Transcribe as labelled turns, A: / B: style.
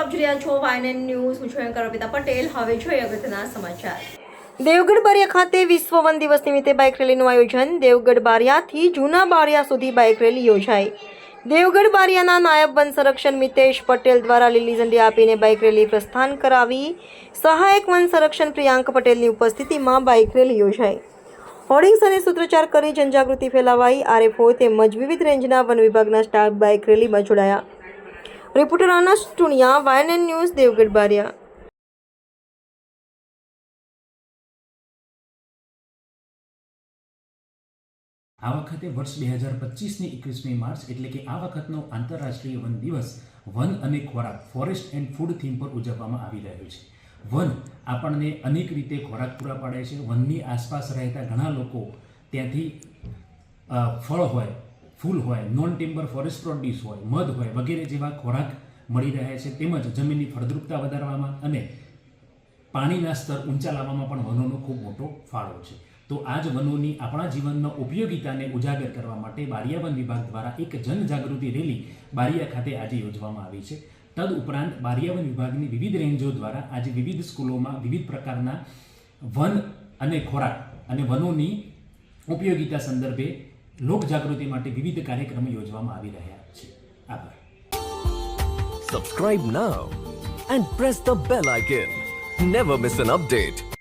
A: આપ જોઈ રહ્યા છો વાયનેન ન્યૂઝ. હું છું એન્કર અર્પિતા પટેલ. હવે જોઈએ અગત્યના સમાચાર.
B: દેવગઢ બારિયા ખાતે વિશ્વ વન દિવસ નિમિત્તે બાઇક રેલીનું આયોજન. દેવગઢ બારિયાથી જૂના બારિયા સુધી બાઇક રેલી યોજાઈ. દેવગઢ બારિયાના નાયબ વન સંરક્ષણ મિતેશ પટેલ દ્વારા લીલી ઝંડી આપીને બાઇક રેલી પ્રસ્થાન કરાવી. સહાયક વન સંરક્ષણ પ્રિયાંક પટેલની ઉપસ્થિતિમાં બાઇક રેલી યોજાઈ. હોર્ડિંગ્સ અને સૂત્રોચ્ચાર કરી જનજાગૃતિ ફેલાવાઈ. આરએફઓ તેમજ વિવિધ રેન્જના વન વિભાગના સ્ટાફ બાઇક રેલીમાં જોડાયા. રિપોર્ટર અનસ ટુનિયા વાયન ન્યૂઝ દેવગઢ બારિયા
C: આ વખતે વર્ષ બે હજાર પચીસની એકવીસમી માર્ચ એટલે કે આ વખતનો આંતરરાષ્ટ્રીય વન દિવસ વન અને ખોરાક, ફોરેસ્ટ એન્ડ ફૂડ થીમ પર ઉજવવામાં આવી રહ્યો છે. વન આપણને અનેક રીતે ખોરાક પૂરા પાડે છે. વનની આસપાસ રહેતા ઘણા લોકો ત્યાંથી ફળ હોય ફૂલ હોય નોન ટિમ્બર ફોરેસ્ટ પ્રોડ્યુસ હોય, મધ હોય, વગેરે જેવા ખોરાક મળી રહે છે, તેમજ જમીનની ફળદ્રુપતા વધારવામાં અને પાણીના સ્તર ઊંચા લાવવામાં પણ વનોનો ખૂબ મોટો ફાળો છે. તો આ જ વનોની આપણા જીવનનો ઉપયોગિતાને ઉજાગર કરવા માટે બારિયા વન વિભાગ દ્વારા એક જનજાગૃતિ રેલી બારિયા ખાતે આજે યોજવામાં આવી છે. તદ ઉપરાંત બારિયા વન વિભાગની વિવિધ રેન્જો દ્વારા આજે વિવિધ સ્કૂલોમાં વિવિધ પ્રકારના વન અને ખોરાક અને વનોની ઉપયોગિતા સંદર્ભે લોકજાગૃતિ માટે વિવિધ કાર્યક્રમો યોજવામાં આવી રહ્યા છે આભાર
D: Subscribe now and press the bell icon. Never miss an update.